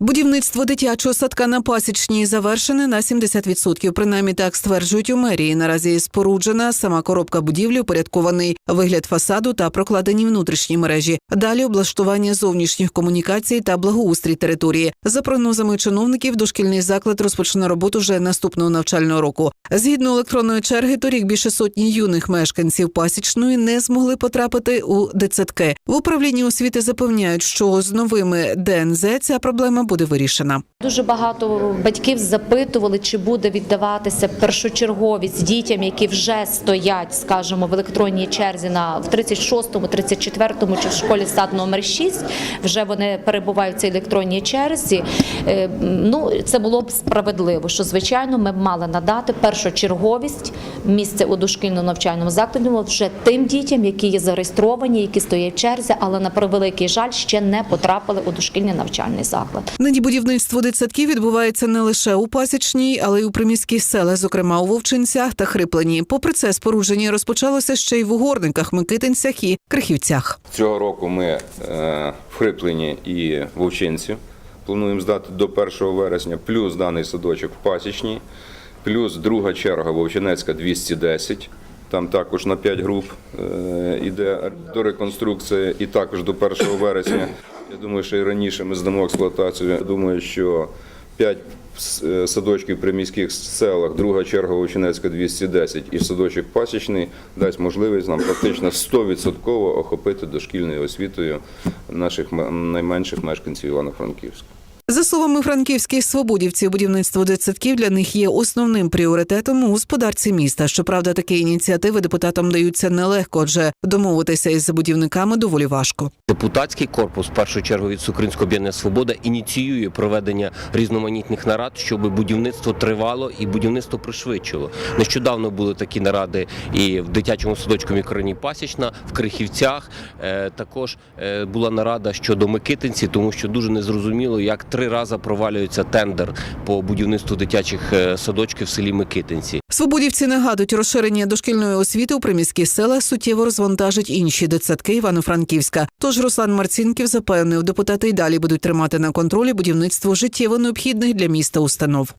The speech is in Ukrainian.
Будівництво дитячого садка на пасічній завершене на 70%. Принаймні так стверджують у мерії. Наразі споруджена сама коробка будівлі, упорядкований вигляд фасаду та прокладені внутрішні мережі. Далі облаштування зовнішніх комунікацій та благоустрій території. За прогнозами чиновників, дошкільний заклад розпочне роботу вже наступного навчального року. Згідно електронної черги, торік більше сотні юних мешканців пасічної не змогли потрапити у дитсадки. В управлінні освіти запевняють, що з новими ДНЗ ця проблема буде вирішена. Дуже багато батьків запитували, чи буде віддаватися першочерговість дітям, які вже стоять, скажімо, в електронній черзі на в 36-му, 34-му чи в школі сад номер 6, Вже вони перебувають в цій електронній черзі. Е, Ну це було б справедливо, що звичайно ми б мали надати першочерговість місце у дошкільному навчальному закладі вже тим дітям, які є зареєстровані, які стоять в черзі, але на превеликий жаль ще не потрапили у дошкільний навчальний заклад. Нині будівництво дитсадків відбувається не лише у пасічній, але й у приміських селах, зокрема у Вовчинцях та Хриплені. Попри це, спорудження розпочалося ще й в угорниках, Микитинцях і Крихівцях. Цього року ми е, в Хриплені і Вовчинці плануємо здати до 1 вересня, плюс даний садочок в Пасічній, плюс друга черга Вовчинецька 210. Там також на 5 груп е, іде до реконструкції, і також до 1 вересня. Я думаю, що і раніше ми здамо експлуатацію. Я думаю, що 5 садочків при міських селах, друга черга Вовчинецька 210 і садочок Пасічний дасть можливість нам практично 100% охопити дошкільною освітою наших найменших мешканців Івано-Франківська. За словами франківських свободівців, будівництво дитсадків для них є основним пріоритетом у господарці міста. Щоправда, такі ініціативи депутатам даються нелегко, адже домовитися із забудівниками доволі важко. Депутатський корпус, в першу чергу від Українського об'єднання Свобода, ініціює проведення різноманітних нарад, щоб будівництво тривало і будівництво пришвидшило. Нещодавно були такі наради і в дитячому садочку мікрорайоні Пасічна, в Крихівцях. Е, Також е, була нарада щодо Микитинці, тому що дуже незрозуміло, як три рази провалюється тендер по будівництву дитячих е, садочків в селі Микитинці. Свободівці нагадують, розширення дошкільної освіти у приміських селах суттєво розвантажить інші дитсадки Івано-Франківська. Тож Руслан Марцінків запевнив, депутати й далі будуть тримати на контролі будівництво життєво необхідних для міста установ.